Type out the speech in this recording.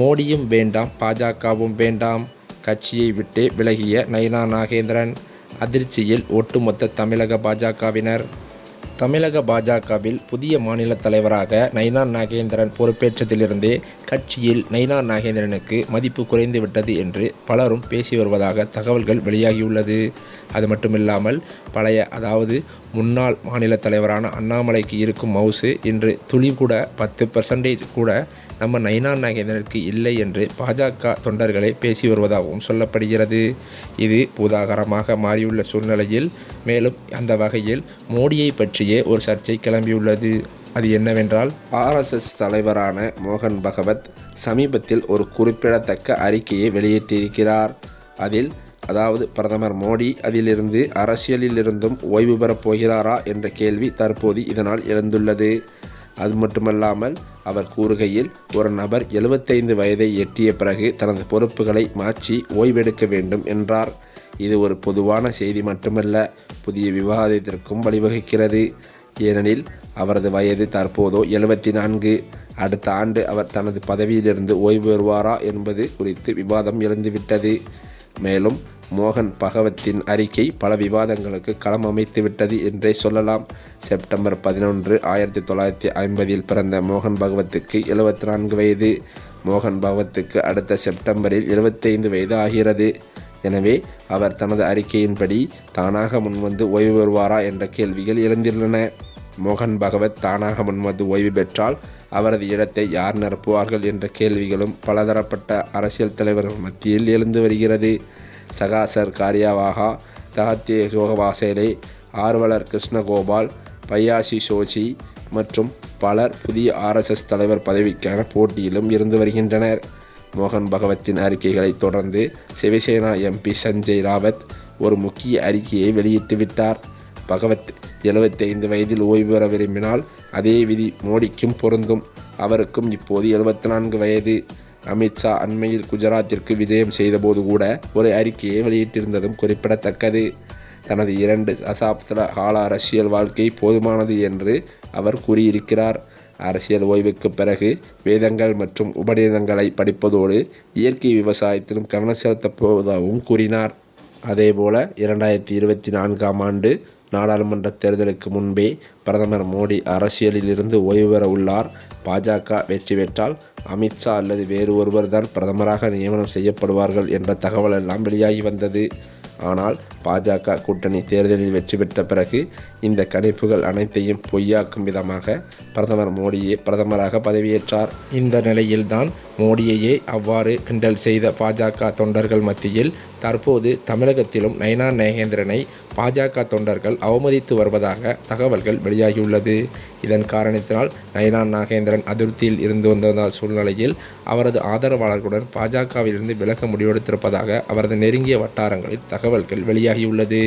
மோடியும் வேண்டாம் பாஜகவும் வேண்டாம். கட்சியை விட்டு விலகிய நயினா நாகேந்திரன் அதிர்ச்சியில் ஒட்டுமொத்த தமிழக பாஜகவினர் தமிழக பாஜகவில் புதிய மாநில தலைவராக நைனா நாகேந்திரன் பொறுப்பேற்றதிலிருந்து கட்சியில் நைனா நாகேந்திரனுக்கு மதிப்பு குறைந்துவிட்டது என்று பலரும் பேசி வருவதாக தகவல்கள் வெளியாகியுள்ளது. அது மட்டுமில்லாமல் பழைய அதாவது முன்னாள் மாநில தலைவரான அண்ணாமலைக்கு இருக்கும் மவுசு இன்று துளி கூட பத்து பர்சன்டேஜ் கூட நம்ம நைனா நாகேந்திரனுக்கு இல்லை என்று பாஜக தொண்டர்களே பேசி வருவதாகவும் சொல்லப்படுகிறது. இது பூதாகரமாக மாறியுள்ள சூழ்நிலையில் மேலும் அந்த வகையில் மோடியை பற்றிய ஒரு சர்ச்சை கிளம்பியுள்ளது. அது என்னவென்றால் ஆர்எஸ்எஸ் தலைவரான மோகன் பகவத் சமீபத்தில் ஒரு குறிப்பிடத்தக்க அறிக்கையை வெளியிட்டிருக்கிறார். அதில் அதாவது பிரதமர் மோடி அதிலிருந்து அரசியலிலிருந்தும் ஓய்வு பெறப் போகிறாரா என்ற கேள்வி தற்போது இதனால் எழுந்துள்ளது. அது மட்டுமல்லாமல் அவர் கூறுகையில் ஒரு நபர் எழுபத்தைந்து வயதை எட்டிய பிறகு தனது பொறுப்புகளை மாற்றி ஓய்வெடுக்க வேண்டும் என்றார். இது ஒரு பொதுவான செய்தி மட்டுமல்ல புதிய விவாதத்திற்கும் வழிவகுக்கிறது. ஏனெனில் அவரது வயது தற்போதோ எழுபத்தி நான்கு அடுத்த ஆண்டு அவர் தனது பதவியிலிருந்து ஓய்வு பெறுவாரா என்பது குறித்து விவாதம் எழுந்துவிட்டது. மேலும் மோகன் பகவத்தின் அறிக்கை பல விவாதங்களுக்கு களம் அமைத்துவிட்டது என்றே சொல்லலாம். செப்டம்பர் பதினொன்று ஆயிரத்தி தொள்ளாயிரத்தி ஐம்பதில் பிறந்த மோகன் பகவத்துக்கு எழுபத்தி நான்கு வயது. மோகன் பகவத்துக்கு அடுத்த செப்டம்பரில் எழுபத்தைந்து வயது ஆகிறது. எனவே அவர் தனது அறிக்கையின்படி தானாக முன்வந்து ஓய்வு பெறுவாரா என்ற கேள்விகள் எழுந்துள்ளன மோகன் பகவத் தானாக முன்வந்து ஓய்வு பெற்றால் அவரது இடத்தை யார் நிரப்புவார்கள் என்ற கேள்விகளும் பலதரப்பட்ட அரசியல் தலைவர்கள் மத்தியில் எழுந்து வருகிறது. சகாசர் காரியாவாகா தகத்தே சோகவாசேலே ஆர்வலர் கிருஷ்ணகோபால் பையாசி சோஜி மற்றும் பலர் புதிய ஆர்எஸ்எஸ் தலைவர் பதவிக்கான போட்டியிலும் இருந்து வருகின்றனர். மோகன் பகவத்தின் அறிக்கைகளை தொடர்ந்து சிவசேனா எம்பி சஞ்சய் ராவத் ஒரு முக்கிய அறிக்கையை வெளியிட்டு விட்டார். பகவத் எழுபத்தைந்து வயதில் ஓய்வு பெற விரும்பினால் அதே விதி மோடிக்கும் பொருந்தும். அவருக்கும் இப்போது எழுபத்தி நான்கு வயது அமித்ஷா அண்மையில் குஜராத்திற்கு விஜயம் செய்தபோது கூட ஒரு அறிக்கையை வெளியிட்டிருந்ததும் குறிப்பிடத்தக்கது. தனது இரண்டு தசாப்த கால அரசியல் வாழ்க்கை போதுமானது என்று அவர் கூறியிருக்கிறார். அரசியல் ஓய்வுக்கு பிறகு வேதங்கள் மற்றும் உபநிதங்களை படிப்பதோடு இயற்கை விவசாயத்திலும் கவனம் செலுத்தப் போவதாகவும் கூறினார். அதேபோல இரண்டாயிரத்தி இருபத்தி நான்காம் ஆண்டு நாடாளுமன்ற தேர்தலுக்கு முன்பே பிரதமர் மோடி அரசியலில் இருந்து ஓய்வு பெற உள்ளார். பாஜக வெற்றி பெற்றால் அமித்ஷா அல்லது வேறு ஒருவர் தான் பிரதமராக நியமனம் செய்யப்படுவார்கள் என்ற தகவல் எல்லாம் வெளியாகி வந்தது. ஆனால் பாஜக கூட்டணி தேர்தலில் வெற்றி பெற்ற பிறகு இந்த கணிப்புகள் அனைத்தையும் பொய்யாக்கும் விதமாக பிரதமர் மோடியே பிரதமராக பதவியேற்றார். இந்த நிலையில்தான் மோடியையே அவ்வாறு கிண்டல் செய்த பாஜக தொண்டர்கள் மத்தியில் தற்போது தமிழகத்திலும் நயனா நாகேந்திரனை பாஜக தொண்டர்கள் அவமதித்து வருவதாக தகவல்கள் வெளியாகியுள்ளது. இதன் காரணத்தினால் நயனா நாகேந்திரன் அதிருப்தியில் இருந்து வந்த சூழ்நிலையில் அவரது ஆதரவாளர்களுடன் பாஜகவிலிருந்து விலக முடிவெடுத்திருப்பதாக அவரது நெருங்கிய வட்டாரங்களில் தகவல்கள் வெளியாகியுள்ளது